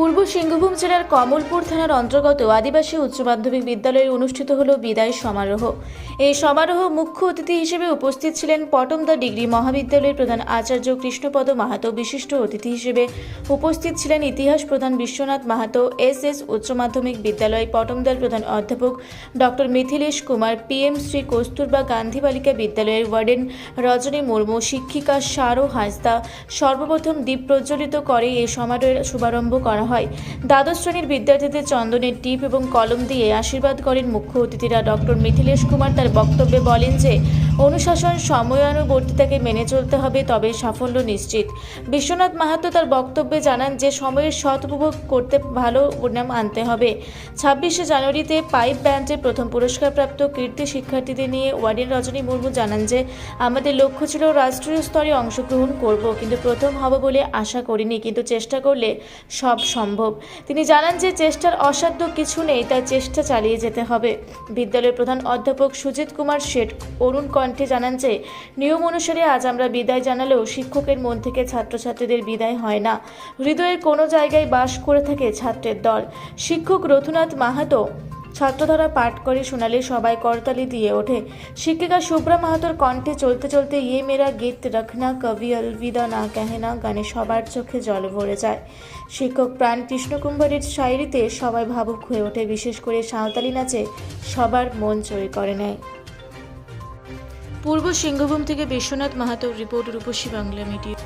পূর্ব সিংভূম জেলার কমলপুর থানার অন্তর্গত আদিবাসী উচ্চ মাধ্যমিক বিদ্যালয়ে অনুষ্ঠিত হল বিদায় সমারোহ। এই সমারোহ মুখ্য অতিথি হিসেবে উপস্থিত ছিলেন পটমদা ডিগ্রি মহাবিদ্যালয়ের প্রধান আচার্য কৃষ্ণপদ মাহাতো, বিশিষ্ট অতিথি হিসেবে উপস্থিত ছিলেন ইতিহাস প্রধান বিশ্বনাথ মাহাতো, এস এস উচ্চ মাধ্যমিক বিদ্যালয় পটমদার প্রধান অধ্যাপক ডক্টর মিথিলেশ কুমার পিএম শ্রী কস্তুরবা গান্ধী বালিকা বিদ্যালয়ের ওয়ার্ডেন রজনী মুর্মু, শিক্ষিকা সারো হাঁসদা, সর্বপ্রথম দ্বীপ প্রজ্বলিত করে এই সমারোহের শুভারম্ভ করা হয়। দ্বাদশ শ্রেণির বিদ্যার্থীদের চন্দনের টিপ এবং কলম দিয়ে আশীর্বাদ করেন মুখ্য অতিথিরা। ডক্টর মিথিলেশ কুমার তার বক্তব্যে বলেন যে অনুশাসন সময়ানুবর্তিতাকে মেনে চলতে হবে, তবে সাফল্য নিশ্চিত। বিশ্বনাথ মাহাতো তার বক্তব্যে জানান যে, সময়ের সদুপভোগ করতে ভালো পরিণাম আনতে হবে। ছাব্বিশে জানুয়ারিতে পাইপ ব্যান্ডে প্রথম পুরস্কারপ্রাপ্ত কীর্তি শিক্ষার্থীদের নিয়ে ওয়ার্ডেন রজনী মুর্মু জানান যে, আমাদের লক্ষ্য ছিল রাষ্ট্রীয় স্তরে অংশগ্রহণ করব, কিন্তু প্রথম হব বলে আশা করিনি, কিন্তু চেষ্টা করলে সব সম্ভব। তিনি জানান যে, চেষ্টার অসাধ্য কিছু নেই, তাই চেষ্টা চালিয়ে যেতে হবে। বিদ্যালয়ের প্রধান অধ্যাপক সুজিত কুমার শেঠ, অরুণ কণ্ঠে জানান যে, নিয়ম অনুসারে আজ আমরা বিদায় জানালেও শিক্ষকের মন থেকে ছাত্রছাত্রীদের বিদায় হয় না। হৃদয়ের কোনো জায়গায় বাস করে থাকে ছাত্রের দল। শিক্ষক রঘুনাথ মাহাতো ছাত্রধারা পাঠ করে শোনালে সবাই করতালি দিয়ে ওঠে। শিক্ষিকা শুভ্রা মাহাতোর কণ্ঠে চলতে চলতে ইয়ে মেরা গীত রখনা কবি অলবিদা না কেহেনা গানে সবার চোখে জল ভরে যায়। শিক্ষক প্রাণ কৃষ্ণকুম্ভারের শায়রিতে সবাই ভাবুক হয়ে ওঠে। বিশেষ করে সাঁওতালি নাচে সবার মন জয় করে নেয়। পূর্ব সিংহভূম থেকে বিশ্বনাথ মাহাতোর রিপোর্ট রূপসী বাংলা মিডিয়া।